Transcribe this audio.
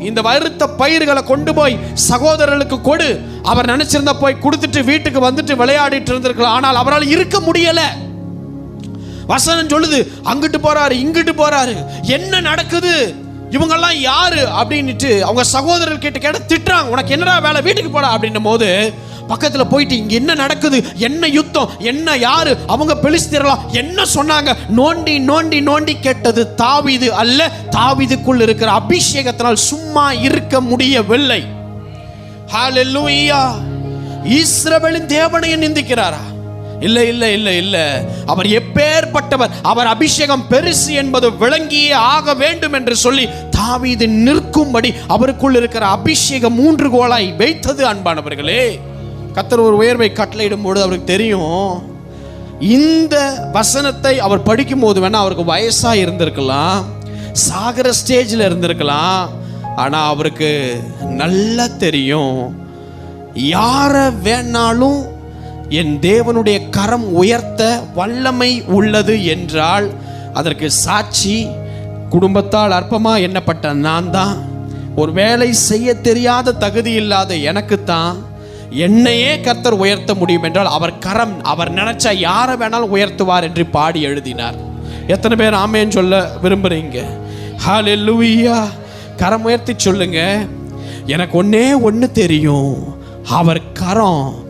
இந்த வறுத்த பயிர்களை கொண்டு போய் சகோதரர்களுக்கு கொடு. அவர் நினைச்சிருந்தா போய் கொடுத்துட்டு வீட்டுக்கு வந்துட்டு விளையாடிட்டு இருந்திருக்கலாம். ஆனால் அவரால் இருக்க முடியல. வசனம் சொல்லுது அங்கிட்டு போறாரு இங்கிட்டு போறாரு. என்ன நடக்குது? இவங்கெல்லாம் யாரு? அப்படின்னுட்டு அவங்க சகோதரர் கிட்ட கேட்ட திட்டுறாங்க. உனக்கு என்னடா வேலை? வீட்டுக்கு போடா. அப்படின்னும் போது பக்கத்தில் போயிட்டு இங்கே என்ன நடக்குது? என்ன யுத்தம்? என்ன யாரு? அவங்க பெலிஸ்தீரலாம் என்ன சொன்னாங்க? நோண்டி நோண்டி நோண்டி கேட்டது தாவிது அல்ல தாவிதுக்குள் இருக்கிற அபிஷேகத்தினால் சும்மா இருக்க முடியவில்லை. ஹalleluya இஸ்ரவேலின் தேவனையை நிந்திக்கிறாரா? இல்லை இல்லை இல்லை இல்லை. அவர் எப்பேற்பட்டவர்? அவர் அபிஷேகம் பெருசு என்பது விளங்கியே ஆக வேண்டும் என்று சொல்லி தாவீது நிற்கும்படி அவருக்குள் இருக்கிற அபிஷேகம் மூன்று கோளாய் வைத்தது அன்பானவர்களே. கத்தர் ஒரு உயர்வை கட்டளையிடும் பொழுது அவருக்கு தெரியும். இந்த வசனத்தை அவர் படிக்கும் போது வேணா அவருக்கு வயசா இருந்திருக்கலாம். சாகர ஸ்டேஜில் இருந்திருக்கலாம். ஆனா அவருக்கு நல்லா தெரியும். யாரை வேணாலும் என் தேவனுடைய கரம் உயர்த்த வல்லமை உள்ளது என்றால் அதற்கு சாட்சி குடும்பத்தால் அற்பமா எண்ணப்பட்ட நான் தான் ஒரு வேலை செய்ய தெரியாத தகுதி இல்லாத எனக்கு தான் என்னையே கர்த்தர் உயர்த்த முடியும் என்றால் அவர் கரம் அவர் நினைச்சா யாரை வேணாலும் உயர்த்துவார் என்று பாடி எழுதினார். எத்தனை பேர் ஆமேன்னு சொல்ல விரும்புறீங்க? ஹalleluya கரம் உயர்த்தி சொல்லுங்க. எனக்கு ஒன்னே ஒன்று தெரியும். அவர் கரம்.